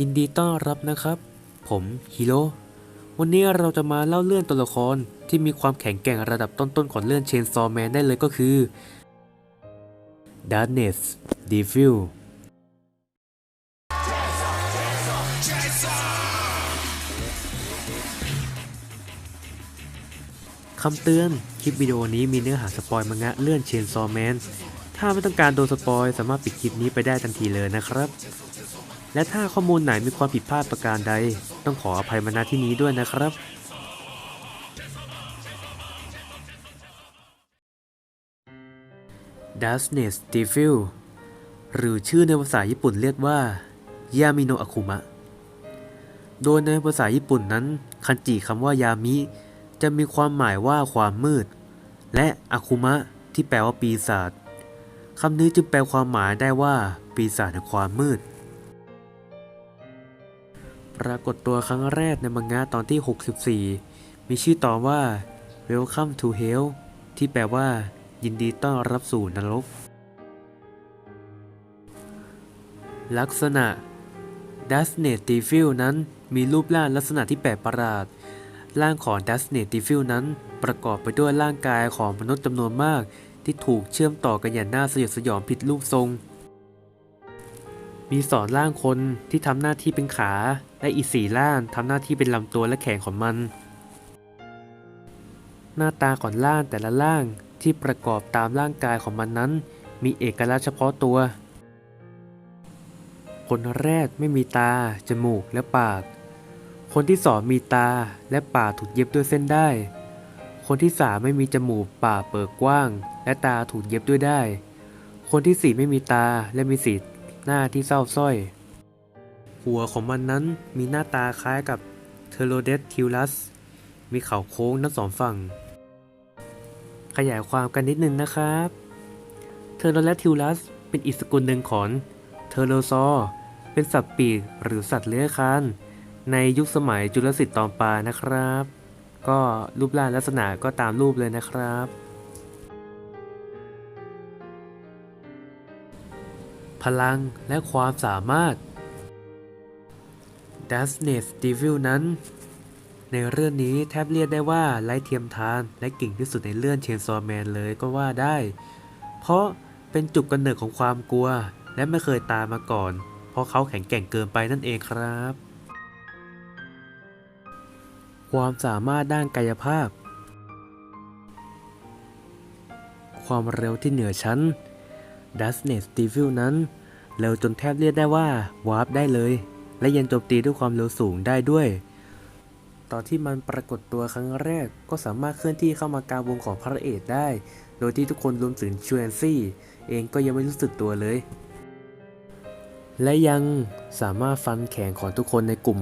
ยินดีต้อนรับนะครับ ผมฮิโร่วันนี้เราจะมาเล่าเรื่องตัวละครที่มีความแข็งแกร่งระดับต้นๆของเรื่องเชนซอแมนได้เลยก็คือ Darkness Devil คำเตือน คลิปวิดีโอนี้มีเนื้อหาสปอยมังงะเลื่อนเชนซอแมน ถ้าไม่ต้องการโดนสปอยสามารถปิดคลิปนี้ไปได้ทันทีเลยนะครับ และถ้าข้อมูลไหนมีความผิดพลาดประการใด ต้องขออภัยมาณที่นี้ด้วยนะครับ Darkness Devil หรือชื่อในภาษาญี่ปุ่นเรียกว่ายามิโนอาคุมะ โดยในภาษาญี่ปุ่นนั้น คันจิคำว่ายามิ จะมีความหมายว่าความมืด และอาคุมะที่แปลว่าปีศาจคำนี้จึงแปลความหมายได้ว่าปีศาจแห่งความมืด ปรากฏตัวครั้งแรกในมังงะตอนที่ 64 มีชื่อตอนว่า Welcome to Hell ที่แปลว่า ยินดีต้อนรับสู่นรก ลักษณะ d u s t n e t Devil นั้นมีรูปร่างลักษณะที่แปลกประหลาด ร่างของ d u s t n e t Devil นั้นประกอบไปด้วยร่างกายของมนุษย์จำนวนมาก ที่ถูกเชื่อมต่อกันอย่างน่าสยดสยองผิดรูปทรง มีสองร่างคนที่ทำหน้าที่เป็นขา และอีกสี่ร่างทำหน้าที่เป็นลำตัวและแขนของมัน หน้าตาของร่างแต่ละร่างที่ประกอบตามร่างกายของมันนั้น มีเอกลักษณ์เฉพาะตัว คนแรกไม่มีตา จมูกและปาก คนที่สองมีตาและปากถูกเย็บด้วยเส้นได้ คนที่สามไม่มีจมูกปากเปิดกว้าง และตาถูกเย็บด้วยได้ คนที่สี่ไม่มีตาและมีสี หน้าที่เศร้าส้อย หัวของมันนั้นมีหน้าตาคล้ายกับเทโรเดสทิวลัส มีเขาโค้งทั้งสองฝั่ง ขยายความกันนิดนึงนะครับเทโรเดสทิวลัสเป็นอีกสกุลหนึ่งของเทโรซอร์เป็นสัตว์ปีกหรือสัตว์เลื้อยคลานในยุคสมัยจุลศิลป์ตอนปลายนะครับ ก็รูปร่างลักษณะก็ตามรูปเลยนะครับ พลังและความสามารถ d u s t n e s Devil นั้น ในเรื่องนี้แทบเรียกได้ว่าไร้เทียมทานและเก่งที่สุดในเรื่องเชนซอแมนเลยก็ว่าได้ เพราะเป็นจุดกำเนิดของความกลัว และไม่เคยตายมาก่อน เพราะเขาแข็งแกร่งเกินไปนั่นเองครับ ความสามารถด้านกายภาพ ความเร็วที่เหนือชั้น d u s t n e s Devil นั้น เร็วจนแทบเรียกได้ว่าวาร์ปได้เลย และยังโจมตีด้วยความเร็วสูงได้ด้วย ตอนที่มันปรากฏตัวครั้งแรกก็สามารถเคลื่อนที่เข้ามากลางวงของพระเอกได้ โดยที่ทุกคนรวมถึงชูแอนซี่ เองก็ยังไม่รู้สึกตัวเลย และยังสามารถฟันแขนของทุกคนในกลุ่ม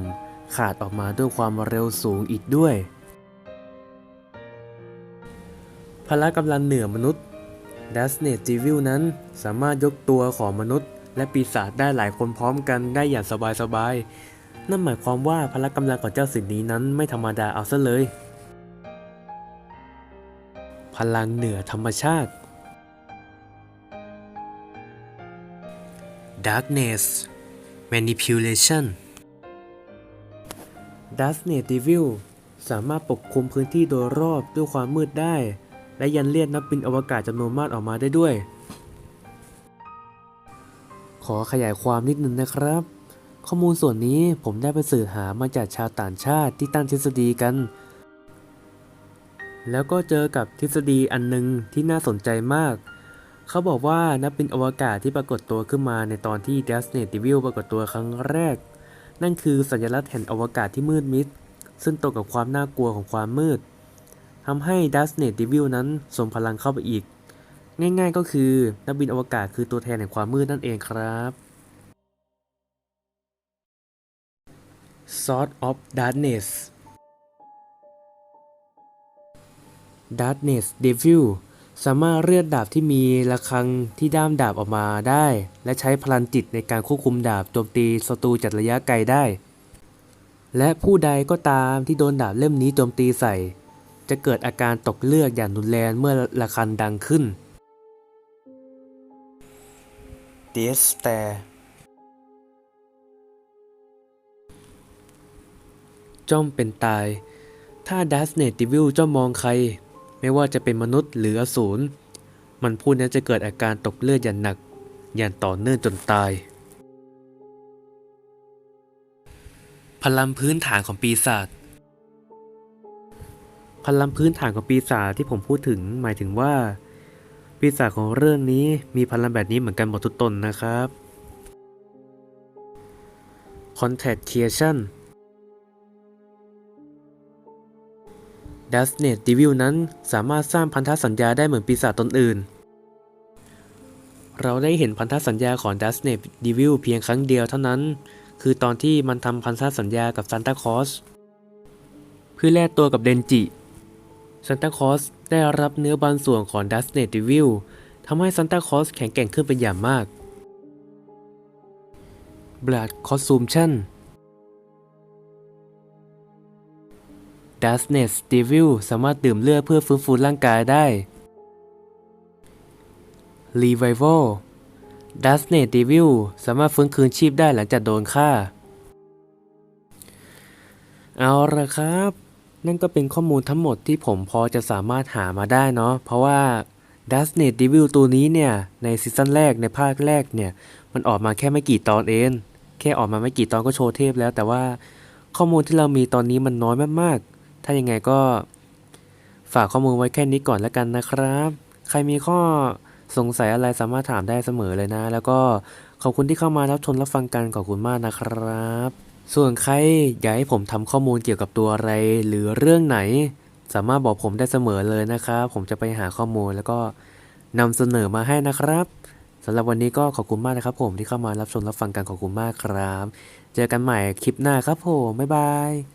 ขาดออกมาด้วยความเร็วสูงอีกด้วยพละกำลังเหนือมนุษย์ d u s n e t Devil นั้นสามารถยกตัวของมนุษย์ และปีศาจได้หลายคนพร้อมกันได้อย่างสบายๆ นั่นหมายความว่าพละกำลังของเจ้าสิ่งนี้นั้นไม่ธรรมดาเอาซะเลย พลังเหนือธรรมชาติ Darkness Manipulation Darkness Devil สามารถปกคลุมพื้นที่โดยรอบด้วยความมืดได้ และยันเรียกนักบินอวกาศจำนวนมากออกมาได้ด้วย ขอขยายความนิดนึงนะครับ ข้อมูลส่วนนี้ผมได้ไปสืบหามาจากชาวต่างชาติที่ตั้งทฤษฎีกัน แล้วก็เจอกับทฤษฎีอันหนึงที่น่าสนใจมาก เขาบอกว่านักบินอวกาศที่ปรากฏตัวขึ้นมาในตอนที่ d u s t n e t Devil ปรากฏตัวครั้งแรก นั่นคือสัญลักษณ์แห่งอวกาศที่มืดมิดซึ่งตรงกับความน่ากลัวของความมืด ทำให้ d u s t n e t Devil นั้นส่งพลังเข้าไปอีก ง่ายๆก็คือ นักบินอวกาศคือตัวแทนแห่งความมืดนั่นเองครับ Sword of Darkness Darkness Devil สามารถเรียกดาบที่มีระฆังที่ด้ามดาบออกมาได้ และใช้พลังจิตในการควบคุมดาบโจมตีศัตรูจากระยะไกลได้ และผู้ใดก็ตามที่โดนดาบเล่มนี้โจมตีใส่ จะเกิดอาการตกเลือดอย่างรุนแรงเมื่อระฆังดังขึ้น Death Stare จ้องเป็นตาย ถ้าดัสเนตดิวิลจ้องมองใคร ไม่ว่าจะเป็นมนุษย์หรืออสูร มันพูดนั้นจะเกิดอาการตกเลือดอย่างหนัก อย่างต่อเนื่องจนตาย พลังพื้นฐานของปีศาจ พลังพื้นฐานของปีศาจที่ผมพูดถึงหมายถึงว่า ปีศาจของเรื่องนี้มีพลังแบบนี้เหมือนกันหมดทุกตนนะครับ Contact Creation d u s n e t Devil นั้นสามารถสร้างพันธสัญญาได้เหมือนปีศาจตนอื่น เราได้เห็นพันธสัญญาของ d u s n e t Devil เพียงครั้งเดียวเท่านั้น คือตอนที่มันทำพันธสัญญากับซานตาคอสเพื่อแลกตัวกับเดนจิ ซานตาคอสได้รับเนื้อบางส่วนของดัสเนตดิวิลทำให้ซานตาคอสแข็งแกร่งขึ้นเป็นอย่างมากบลัดคอสซูมชั่นดัสเนตดิวิลสามารถดื่มเลือดเพื่อฟื้นฟูร่างกายได้ Revival ดัสเนตดิวิลสามารถฟื้นคืนชีพได้หลังจากโดนฆ่า เอาละครับ นั่นก็เป็นข้อมูลทั้งหมดที่ผมพอจะสามารถหามาได้เนาะเพราะว่า d u s t n e t Devil ตัวนี้เนี่ย ในซีซั่นแรกในภาคแรกเนี่ย มันออกมาแค่ไม่กี่ตอนเอง แค่ออกมาไม่กี่ตอนก็โชว์เทพแล้ว แต่ว่าข้อมูลที่เรามีตอนนี้มันน้อยมากๆ ถ้ายังไงก็ฝากข้อมูลไว้แค่นี้ก่อนแล้วกันนะครับ ใครมีข้อสงสัยอะไรสามารถถามได้เสมอเลยนะ แล้วก็ขอบคุณที่เข้ามารับชมรับฟังกันขอบคุณมากนะครับ ส่วนใครอยากให้ผมทำข้อมูลเกี่ยวกับตัวอะไร หรือเรื่องไหน สามารถบอกผมได้เสมอเลยนะครับ ผมจะไปหาข้อมูลแล้วก็นำเสนอมาให้นะครับสำหรับวันนี้ก็ขอบคุณมากนะครับผมที่เข้ามารับชมรับฟังกันขอบคุณมากครับ เจอกันใหม่คลิปหน้าครับผมบ๊ายบาย